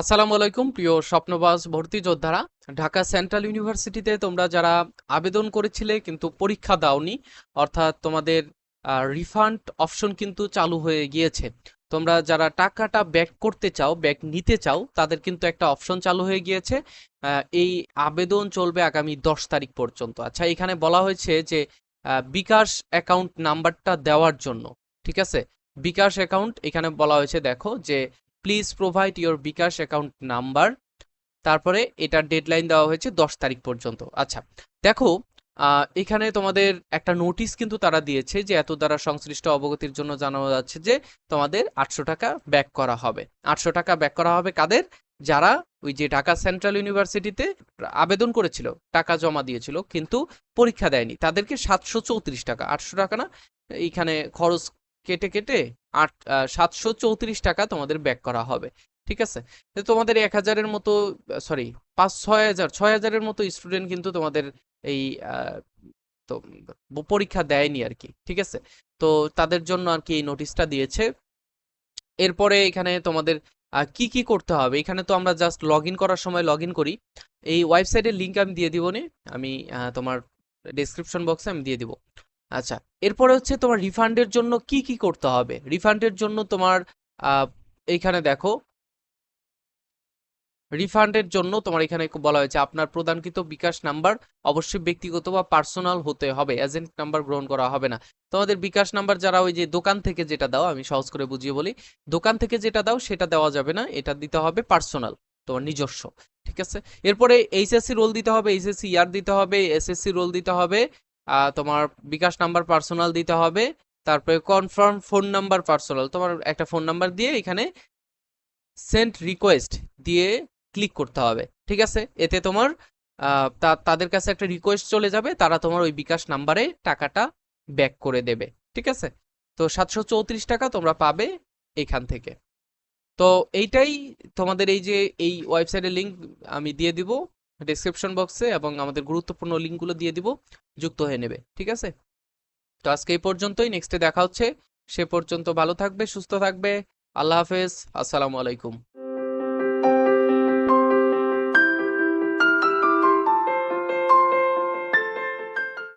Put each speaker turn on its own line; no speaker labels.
আসসালামু আলাইকুম, প্রিয় স্বপ্নবাস ভর্তি যোদ্ধারা। ঢাকা সেন্ট্রাল ইউনিভার্সিটিতে তোমরা যারা আবেদন করেছিলে কিন্তু পরীক্ষা দাওনি, অর্থাৎ তোমাদের রিফান্ড অপশন কিন্তু চালু হয়ে গিয়েছে। তোমরা যারা টাকাটা ব্যাক করতে চাও ব্যাক নিতে চাও, তাদের কিন্তু একটা অপশন চালু হয়ে গিয়েছে। এই আবেদন চলবে আগামী দশ তারিখ পর্যন্ত। আচ্ছা এখানে বলা হয়েছে যে বিকাশ অ্যাকাউন্ট নাম্বারটা দেওয়ার জন্য, ঠিক আছে? বিকাশ অ্যাকাউন্ট এখানে বলা হয়েছে, দেখো, যে please provide your bKash account number তারপরে এটার ডেডলাইন দেওয়া হয়েছে দশ তারিখ পর্যন্ত। আচ্ছা দেখো এখানে তোমাদের একটা নোটিশ কিন্তু তারা দিয়েছে যে এত দ্বারা সংশ্লিষ্ট অবগতির জন্য জানানো যাচ্ছে যে তোমাদের আটশো টাকা ব্যাক করা হবে। আটশো টাকা ব্যাক করা হবে কাদের? যারা ওই যে ঢাকা সেন্ট্রাল ইউনিভার্সিটিতে আবেদন করেছিল, টাকা জমা দিয়েছিল, কিন্তু পরীক্ষা দেয়নি। তাদেরকে সাতশো চৌত্রিশ টাকা। আটশো টাকা না, এইখানে খরচ কেটে কেটে আট সাতশো চৌত্রিশ টাকা তোমাদের ব্যাক করা হবে। ঠিক আছে? তোমাদের এক হাজারের মতো সরি পাঁচ, ছয় হাজার, ছয় হাজারের মতো স্টুডেন্ট কিন্তু তোমাদের এই তো পরীক্ষা দেয়নি আর কি। ঠিক আছে? তো তাদের জন্য আর কি এই নোটিশটা দিয়েছে। এরপরে এখানে তোমাদের কি কি করতে হবে? এখানে তো আমরা জাস্ট লগ করার সময় লগ করি। এই ওয়েবসাইটের লিঙ্ক আমি দিয়ে দিব আমি তোমার ডেসক্রিপশন বক্সে আমি দিয়ে দিব। আচ্ছা এরপরে হচ্ছে তোমার রিফান্ডের জন্য কি কি করতে হবে? রিফান্ডের জন্য তোমার এইখানে দেখো। রিফান্ডের জন্য তোমার এখানে বলা হয়েছে আপনার প্রদানকৃত বিকাশ নাম্বার অবশ্যই ব্যক্তিগত বা পার্সোনাল হতে হবে এজেন্ট নাম্বার গ্রহণ করা হবে না। তোমাদের বিকাশ নাম্বার যারা ওই যে দোকান থেকে যেটা দাও, আমি সহজ করে বুঝিয়ে বলি, দোকান থেকে যেটা দাও সেটা দেওয়া যাবে না, এটা দিতে হবে পার্সোনাল তোমার নিজস্ব, ঠিক আছে? এরপরে এইচএসসি রোল দিতে হবে, এইচএসসি ইয়ার দিতে হবে এসএসসি রোল দিতে হবে তোমার বিকাশ নাম্বার পার্সোনাল দিতে হবে, তারপরে কনফার্ম ফোন নাম্বার পার্সোনাল তোমার একটা ফোন নাম্বার দিয়ে এখানে সেন্ট রিকোয়েস্ট দিয়ে ক্লিক করতে হবে, ঠিক আছে? এতে তোমার তাদের কাছে একটা রিকোয়েস্ট চলে যাবে, তারা তোমার ওই বিকাশ নাম্বারে টাকাটা ব্যাক করে দেবে, ঠিক আছে? তো সাতশো চৌত্রিশ টাকা তোমরা পাবে এখান থেকে। তো এইটাই তোমাদের এই যে, এই ওয়েবসাইটের লিঙ্ক আমি দিয়ে দিব। ডেসক্রিপশন বক্সে এবং আমাদের গুরুত্বপূর্ণ লিঙ্কগুলো দিয়ে দিব, যুক্ত হয়ে নেবে, ঠিক আছে? তো আজকে এই পর্যন্তই নেক্সটে দেখা হচ্ছে, সে পর্যন্ত ভালো থাকবে, সুস্থ থাকবে, আল্লাহ হাফেজ, আসসালামু আলাইকুম।